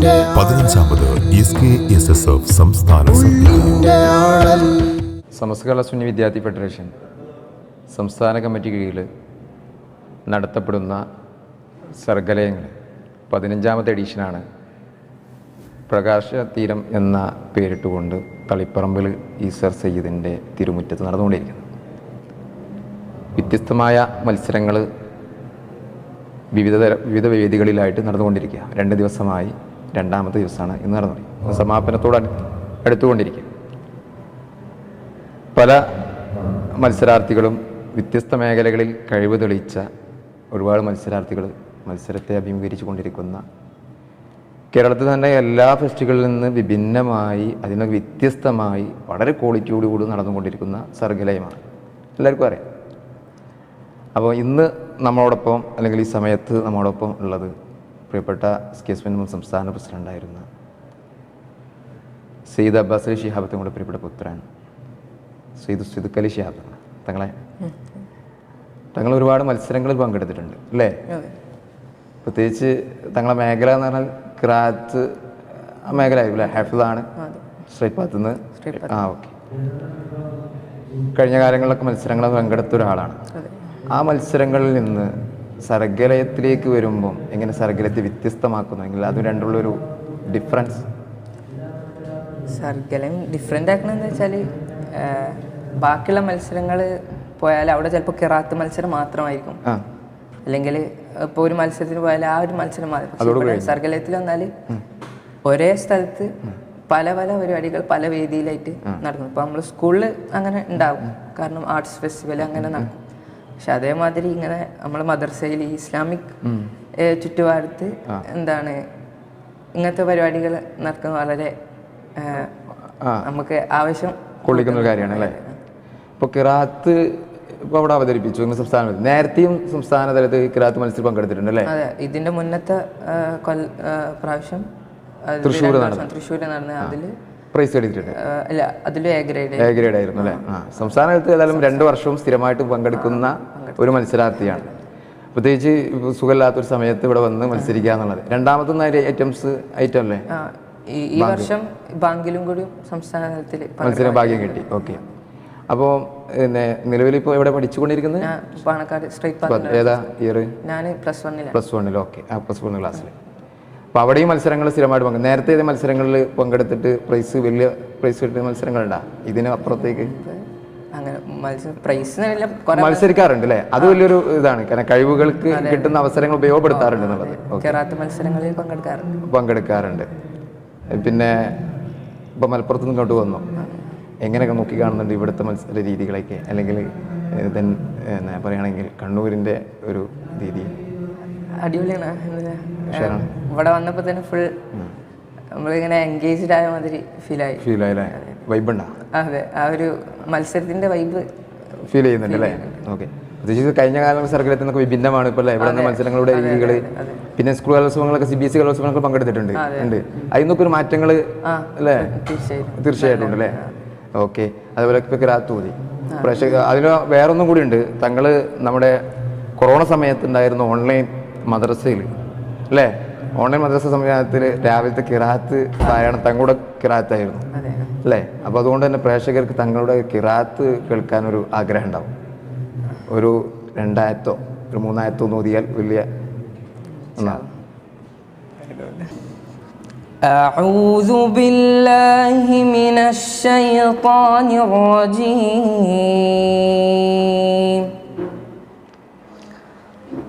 പതിനഞ്ചാമത് S K S S F സംസ്ഥാന സമ്മേളനം സമസ്ത കേരള സുന്നി വിദ്യാർത്ഥി ഫെഡറേഷൻ സംസ്ഥാന കമ്മിറ്റി കീഴിൽ നടത്തപ്പെടുന്ന സർഗലയങ്ങൾ പതിനഞ്ചാമത്തെ എഡീഷനാണ്. പ്രകാശ തീരം എന്ന പേരിട്ടുകൊണ്ട് തളിപ്പറമ്പിൽ ഈസർ സയ്യിദിന്റെ തിരുമുറ്റത്ത് നടന്നുകൊണ്ടിരിക്കുന്നത് വ്യത്യസ്തമായ മത്സരങ്ങൾ വിവിധ തര വിവിധ വേദികളിലായിട്ട് നടന്നുകൊണ്ടിരിക്കുക. രണ്ട് ദിവസമായി രണ്ടാമത്തെ ദിവസമാണ് ഇന്ന് നടന്നുകൊണ്ടിരിക്കുന്നത് സമാപനത്തോട് എടുത്തുകൊണ്ടിരിക്കും പല മത്സരാർത്ഥികളും വ്യത്യസ്ത മേഖലകളിൽ കഴിവ് തെളിയിച്ച ഒരുപാട് മത്സരാർത്ഥികൾ മത്സരത്തെ അഭിമുഖീകരിച്ചു കൊണ്ടിരിക്കുന്ന കേരളത്തിൽ തന്നെ എല്ലാ ഫെസ്റ്റുകളിൽ നിന്ന് വിഭിന്നമായി അതിന് വ്യത്യസ്തമായി വളരെ ക്വാളിറ്റിയോടുകൂടി നടന്നുകൊണ്ടിരിക്കുന്ന സർഗലയമാണ്. എല്ലാവർക്കും അറിയാം. അപ്പോൾ ഇന്ന് നമ്മളോടൊപ്പം അല്ലെങ്കിൽ ഈ സമയത്ത് നമ്മളോടൊപ്പം ഉള്ളത് പ്രിയപ്പെട്ട കെ എസ് സംസ്ഥാന പ്രസിഡന്റായിരുന്ന സെയ്ദ് അബ്ബാസ് അലി ഷിഹാബ് തങ്ങളുടെ പ്രിയപ്പെട്ട പുത്രൻ സെയ്ദ് സിദുക്ക് അലി ഷിഹാബ് തങ്ങളെ തങ്ങൾ ഒരുപാട് മത്സരങ്ങളിൽ പങ്കെടുത്തിട്ടുണ്ട് അല്ലേ? പ്രത്യേകിച്ച് തങ്ങളെ മേഖല എന്ന് പറഞ്ഞാൽ ക്രാത്ത് ആ മേഖല ആയിരിക്കും അല്ലേ ഹാഫിളാണ് സ്ട്രൈറ്റ് ആ ഓക്കെ. കഴിഞ്ഞ കാലങ്ങളിലൊക്കെ മത്സരങ്ങളിൽ പങ്കെടുത്ത ഒരാളാണ്. ആ മത്സരങ്ങളിൽ നിന്ന് സർഗലയത്തിലേക്ക് വരുമ്പം എങ്ങനെ സർഗലയത്തെ വ്യത്യസ്തമാക്കുന്നു? എങ്കിൽ അത് രണ്ടുള്ളൊരു ഡിഫറൻസ് സർഗലം ഡിഫറെന്റ് ആക്കണമെന്ന് വെച്ചാൽ ബാക്കിയുള്ള മത്സരങ്ങൾ പോയാൽ അവിടെ ചിലപ്പോൾ കിറാത്ത് മത്സരം മാത്രമായിരിക്കും. അല്ലെങ്കിൽ ഇപ്പോൾ ഒരു മത്സരത്തിന് പോയാൽ ആ ഒരു മത്സരം മാത്രം. സർഗലയത്തിൽ വന്നാൽ ഒരേ സ്ഥലത്ത് പല പല പരിപാടികൾ പല വേദിയിലായിട്ട് നടക്കുന്നു ഇപ്പോൾ നമ്മൾ സ്കൂളിൽ അങ്ങനെ ഉണ്ടാവും. കാരണം ആർട്സ് ഫെസ്റ്റിവൽ അങ്ങനെ നടക്കും. പക്ഷെ അതേമാതിരി ഇങ്ങനെ നമ്മളെ മദർസയിൽ ഇസ്ലാമിക് ചുറ്റുപാടത്ത് എന്താണ് ഇങ്ങനത്തെ പരിപാടികൾ നടക്കുന്നത് വളരെ നമുക്ക് ആവശ്യം കൊള്ളിക്കുന്ന ഒരു കാര്യമാണ് അല്ലേ? ഇപ്പോൾ കിറാത്ത് ഇപ്പോൾ അവിടെ അവതരിപ്പിച്ചു ഇന്ന് സംസ്ഥാന. നേരത്തെയും സംസ്ഥാന തലത്തിൽ കിറാത്ത് മത്സരം പങ്കെടുത്തിട്ടുണ്ട് അല്ലേ? അതെ ഇതിന്റെ മുന്നത്തെ പ്രാവശ്യം തൃശ്ശൂർ തൃശ്ശൂര് നടന്ന- നടന്ന. പ്രൈസ് എടുത്തിട്ടുണ്ട്. അല്ല അതിൽ എ ഗ്രേഡ് എ ഗ്രേഡ് ആയിരുന്നു അല്ലേ? സംസ്ഥാന തലത്തിൽ ഏതായാലും രണ്ട് വർഷവും സ്ഥിരമായിട്ട് പങ്കെടുക്കുന്ന ഒരു മത്സരാർത്ഥിയാണ്. പ്രത്യേകിച്ച് സുഖമില്ലാത്തൊരു സമയത്ത് ഇവിടെ വന്ന് മത്സരിക്കുക എന്നുള്ളത്. രണ്ടാമത്തെ ഐറ്റംസ് ഐറ്റം അല്ലേ? ഈ വർഷം ബാങ്കിലും കൂടി സംസ്ഥാന തലത്തിൽ മത്സരം ഭാഗ്യം കിട്ടി. ഓക്കെ. അപ്പോൾ പിന്നെ നിലവിൽ ഇപ്പോൾ എവിടെ പഠിച്ചുകൊണ്ടിരിക്കുന്നത്? പാണക്കാട് സ്ട്രൈറ്റ് ഏതാ ഇയർ ഞാൻ പ്ലസ് വണ്ണിൽ പ്ലസ് വണ്ണിൽ ഓക്കെ. ആ പ്ലസ് വൺ ക്ലാസ്സിൽ അപ്പോൾ അവിടെയും മത്സരങ്ങൾ സ്ഥിരമായിട്ട് പങ്കെടുക്കും നേരത്തെ ഇത് മത്സരങ്ങളിൽ പങ്കെടുത്തിട്ട് പ്രൈസ് വലിയ പ്രൈസ് കിട്ടുന്ന മത്സരങ്ങളുണ്ടാ? ഇതിന് അപ്പുറത്തേക്ക്? മത്സരിക്കാറുണ്ട് അല്ലേ? അത് വലിയൊരു ഇതാണ്. കാരണം കഴിവുകൾക്ക് കിട്ടുന്ന അവസരങ്ങൾ ഉപയോഗപ്പെടുത്താറുണ്ട് എന്നുള്ളത്. മത്സരങ്ങളിൽ പങ്കെടുക്കാറുണ്ട്. പങ്കെടുക്കാറുണ്ട്. പിന്നെ ഇപ്പം മലപ്പുറത്ത് നിന്ന് ഇങ്ങോട്ട് വന്നു. എങ്ങനെയൊക്കെ നോക്കി കാണുന്നുണ്ട് ഇവിടുത്തെ മത്സര രീതികളൊക്കെ? അല്ലെങ്കിൽ ദെൻ പറയുകയാണെങ്കിൽ കണ്ണൂരിന്റെ ഒരു രീതി. അടിപൊളിയാണ് ഇവിടെ വന്നപ്പോൾ തന്നെ ഫുൾ നമ്മളിങ്ങനെ എൻഗേജ്ഡ് ആയ മാതിരി ഫീലായി ഫീൽ ആയില്ലേ? വൈബ് ഉണ്ട? അതെ ആ ഒരു മത്സരത്തിന്റെ വൈബ് ഫീൽ ചെയ്യുന്നുണ്ട് അല്ലേ? ഓക്കെ പ്രത്യേകിച്ച് കഴിഞ്ഞ കാലം സർക്കിൾ നിന്നൊക്കെ വിഭിന്നമാണ് ഇപ്പോൾ അല്ലേ? ഇവിടെ മത്സരങ്ങളുടെ രീതികൾ പിന്നെ സ്കൂൾ കലോത്സവങ്ങളൊക്കെ സി ബി എസ് സി കലോത്സവങ്ങളൊക്കെ പങ്കെടുത്തിട്ടുണ്ട്. ഉണ്ട്. അതിൽ നിന്നൊക്കെ ഒരു മാറ്റങ്ങൾ അല്ലേ? തീർച്ചയായും തീർച്ചയായിട്ടും ഉണ്ട് അല്ലേ ഓക്കെ അതുപോലെ ഇപ്പോൾ കിരാത്തൂതി പക്ഷേ അതിന് വേറൊന്നും കൂടി ഉണ്ട്. തങ്ങൾ നമ്മുടെ കൊറോണ സമയത്ത് ഉണ്ടായിരുന്ന ഓൺലൈൻ മദ്രസയിൽ അല്ലേ? ഓൺലൈൻ മദ്രസ സംവിധാനത്തിൽ രാവിലത്തെ കിറാത്ത് പാരായണം തങ്ങളുടെ കിറാത്തായിരുന്നു അതെ അല്ലേ അപ്പോൾ അതുകൊണ്ട് തന്നെ പ്രേക്ഷകർക്ക് തങ്ങളുടെ കിറാത്ത് കേൾക്കാനൊരു ആഗ്രഹം ഉണ്ടാവും ഒരു രണ്ടായത്തോ ഒരു മൂന്നായത്തോ എന്ന് ഓതിയാൽ വലിയ ഒന്നാണ് أعوذ بالله من الشيطان الرجيم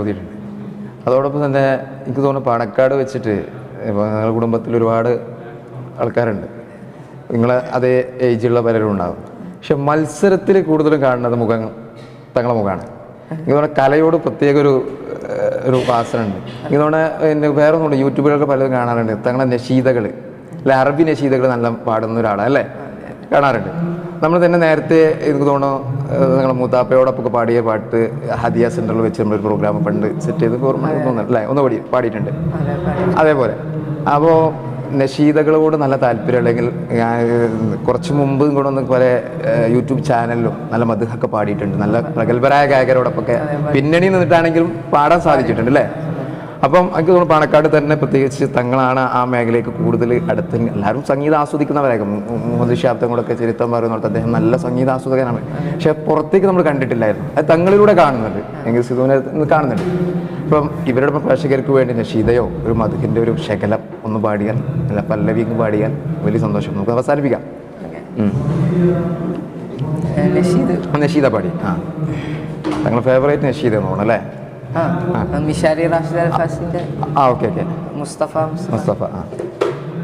ഓതിയിട്ടുണ്ട്. അതോടൊപ്പം തന്നെ എനിക്ക് തോന്നുന്നു പാണക്കാട് വെച്ചിട്ട് ഇപ്പോൾ ഞങ്ങളുടെ കുടുംബത്തിൽ ഒരുപാട് ആൾക്കാരുണ്ട്. നിങ്ങളെ അതേ ഏജുള്ള പലരും ഉണ്ടാകും പക്ഷെ മത്സരത്തിൽ കൂടുതലും കാണുന്നത് മുഖം തങ്ങളെ മുഖമാണ് തോന്നുന്നു കലയോട് പ്രത്യേക ഒരു ഒരു എനിക്ക് തോന്നുന്നു പിന്നെ വേറെ ഒന്നുണ്ട് യൂട്യൂബിലൊക്കെ പലതും കാണാറുണ്ട്. തങ്ങളെ നശീതകൾ അല്ലെ അറബി നശീതകൾ നല്ല പാടുന്ന ഒരാളാണ് അല്ലേ? കാണാറുണ്ട്. നമ്മൾ തന്നെ നേരത്തെ എനിക്ക് തോന്നുന്നു നിങ്ങളുടെ നിങ്ങളെ മൂത്താപ്പയോടൊപ്പം പാടിയ പാട്ട് ഹദിയ സെന്ററിൽ വെച്ച് നമ്മളൊരു പ്രോഗ്രാം പണ്ട് സെറ്റ് ചെയ്ത് അല്ലേ? ഒന്ന് പാടി പാടിയിട്ടുണ്ട്. അതേപോലെ. അപ്പോൾ നഷീദകളോട് നല്ല താല്പര്യം അല്ലെങ്കിൽ ഞാൻ കുറച്ച് മുമ്പ് കൂടെ ഒന്ന് പല യൂട്യൂബ് ചാനലിലും നല്ല മധുഹൊക്കെ പാടിയിട്ടുണ്ട്. നല്ല പ്രഗത്ഭരായ ഗായകരോടൊപ്പമൊക്കെ പിന്നണി നിന്നിട്ടാണെങ്കിലും പാടാൻ സാധിച്ചിട്ടുണ്ട് അല്ലേ? അപ്പം എനിക്ക് തോന്നുന്നു പാണക്കാട് തന്നെ പ്രത്യേകിച്ച് തങ്ങളാണ് ആ മേഖലയ്ക്ക് കൂടുതൽ അടുത്ത് എല്ലാവരും സംഗീതം ആസ്വദിക്കുന്നവരായിരിക്കും. മുഹമ്മദ് ഷാബ്ദം കൂടെ ചരിത്രം പറയുന്നിടത്ത് അദ്ദേഹം നല്ല സംഗീത ആസ്വാദകനാണ്. പക്ഷെ പുറത്തേക്ക് നമ്മൾ കണ്ടിട്ടില്ലായിരുന്നു. അത് തങ്ങളിലൂടെ കാണുന്നുണ്ട് എങ്കിൽ സിധുവിനെ കാണുന്നുണ്ട്. ഇപ്പം ഇവരുടെ പ്രേക്ഷകർക്ക് വേണ്ടി നഷീതയോ ഒരു മധുഹിന്റെ ഒരു ശകലം ഒന്ന് പാടിയാൽ അല്ല ഒന്ന് പാടിയാൽ വലിയ സന്തോഷം. നമുക്ക് അവസാനിപ്പിക്കാം. നഷീദ് നഷീദ പാടി ആ. തങ്ങൾ ഫേവറേറ്റ് നഷീദ എന്ന് തോന്നുന്നു അല്ലേ? ആ മിഷാരി റാഷിദ് അൽ ഫാസിന്റെ ആ ഓക്കെ ഓക്കെ മുസ്തഫ മുസ്തഫ. മുസ്തഫ ആ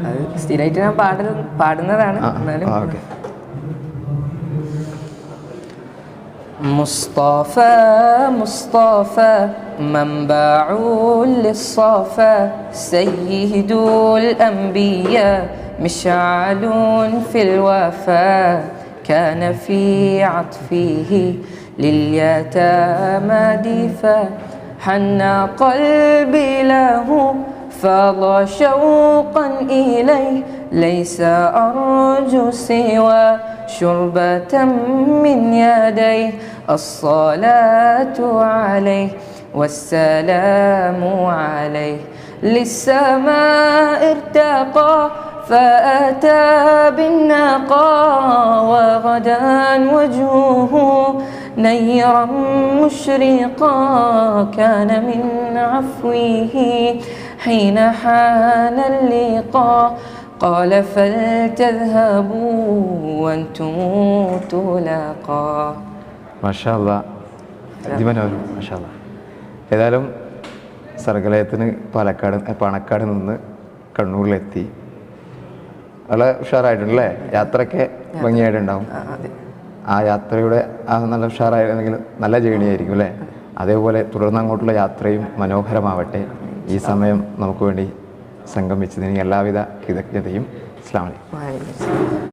അത് സ്ഥിരമായിട്ട് ഞാൻ പാടൽ പാടുന്നതാണ് ആ എന്നാലും ആ ഓക്കെ مصطفى مصطفى منبع للصفا سيد الأنبياء مشعل في الوفا كان في عطفه لليتامى دفا حن قلبي له فاض شوقا إليه ليس أرجو سوى شربة من يديه. الصلاة عليه والسلام عليه. للسماء ارتقى فأتى بالنقى وغدا وجهه نيرا مشرقا كان من عفوه حين حان اللقاء قال فلتذهبوا وانتم تلاقى മഷാല്ല അതിമനോഹരം മഷാല്ല ഏതായാലും സർഗലയത്തിന് പാലക്കാട് ഏ, പാണക്കാട് നിന്ന് കണ്ണൂരിലെത്തി വളരെ ഉഷാറായിട്ടുണ്ട് അല്ലേ യാത്രയൊക്കെ ഭംഗിയായിട്ടുണ്ടാവും ആ, യാത്രയുടെ ആ നല്ല ഉഷാറായിരുന്നെങ്കിൽ നല്ല ജേണി ആയിരിക്കും അല്ലേ? അതേപോലെ തുടർന്ന് അങ്ങോട്ടുള്ള യാത്രയും മനോഹരമാവട്ടെ. ഈ സമയം നമുക്ക് വേണ്ടി സംഗമിച്ചതിന് എല്ലാവിധ കൃതജ്ഞതയും. വാലിക്കും